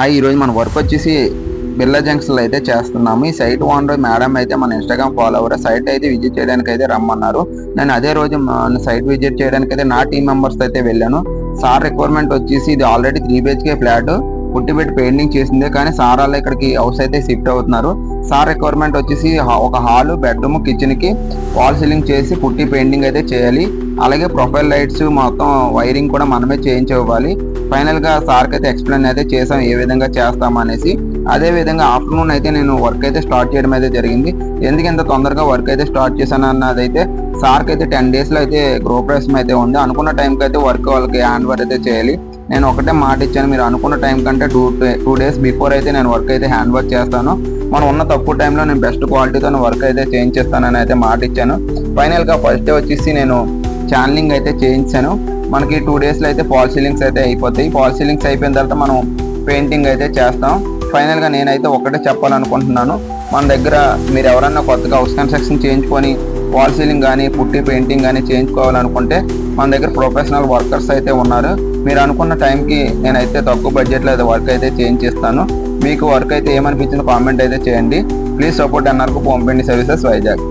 Hi ఈరోజు మన work వచ్చేసి బిర్లా జంక్షన్లో అయితే చేస్తున్నాము. ఈ సైట్ ఓనర్ మేడం అయితే మన ఇన్స్టాగ్రామ్ ఫాలోవర్ సైట్ అయితే విజిట్ చేయడానికి అయితే రమ్మన్నారు. నేను అదే రోజు మన సైట్ విజిట్ చేయడానికి అయితే నా టీం మెంబర్స్ అయితే వెళ్ళాను. సార్ రిక్వైర్మెంట్ వచ్చేసి ఇది ఆల్రెడీ త్రీ బిహెచ్కే ఫ్లాట్. పుట్టి పెట్టి పెయింటింగ్ చేసిందే కానీ సార్ వాళ్ళు ఇక్కడికి హౌస్ అయితే షిఫ్ట్ అవుతున్నారు. సార్ రిక్వైర్మెంట్ వచ్చేసి ఒక హాల్ బెడ్రూమ్ కిచెన్కి వాల్ సీలింగ్ చేసి పుట్టి పెయింటింగ్ అయితే చేయాలి. అలాగే ప్రొఫైల్ లైట్స్ మొత్తం వైరింగ్ కూడా మనమే చేయించి ఇవ్వాలి. ఫైనల్గా సార్కి అయితే ఎక్స్ప్లెయిన్ అయితే చేసాం ఏ విధంగా చేస్తాం అనేసి. అదే విధంగా ఆఫ్టర్నూన్ అయితే నేను వర్క్ అయితే స్టార్ట్ చేయడం అయితే జరిగింది. ఎందుకు ఇంత తొందరగా వర్క్ అయితే స్టార్ట్ చేశాను అన్నది అయితే సార్కి అయితే టెన్ డేస్లో అయితే గృహప్రవేశం అయితే ఉంది. అనుకున్న టైంకి అయితే వర్క్ వాళ్ళకి హ్యాండ్ ఓవర్ అయితే చేయాలి. నేను ఒకటే మాట ఇచ్చాను. మీరు అనుకున్న టైం కంటే టూ టూ డేస్ బిఫోర్ అయితే నేను వర్క్ అయితే హ్యాండ్ వర్క్ చేస్తాను. మనం ఉన్న తక్కువ టైంలో నేను బెస్ట్ క్వాలిటీతో వర్క్ అయితే చేయించేస్తానని అయితే మాట ఇచ్చాను. ఫైనల్గా ఫస్ట్ డే వచ్చేసి నేను ఛానలింగ్ అయితే చేయించాను. మనకి టూ డేస్లో అయితే ఫాల్ సీలింగ్స్ అయితే అయిపోతాయి. ఫాల్ సీలింగ్స్ అయిపోయిన తర్వాత మనం పెయింటింగ్ అయితే చేస్తాం. ఫైనల్గా నేనైతే ఒకటే చెప్పాలనుకుంటున్నాను. మన దగ్గర మీరు ఎవరన్నా కొత్తగా హౌస్ కన్స్ట్రక్షన్ చేయించుకొని వాల్ సీలింగ్ కానీ పుట్టి పెయింటింగ్ కానీ చేయించుకోవాలనుకుంటే మన దగ్గర ప్రొఫెషనల్ వర్కర్స్ అయితే ఉన్నారు. మీరు అనుకున్న టైంకి నేనైతే తక్కువ బడ్జెట్లో అయితే వర్క్ అయితే చేంజ్ చేస్తాను. మీకు వర్క్ అయితే ఏమనిపించిందో కామెంట్ అయితే చేయండి. ప్లీజ్ సపోర్ట్ అన్నర్కు పంపండి సర్వీసెస్ వైజాగ్.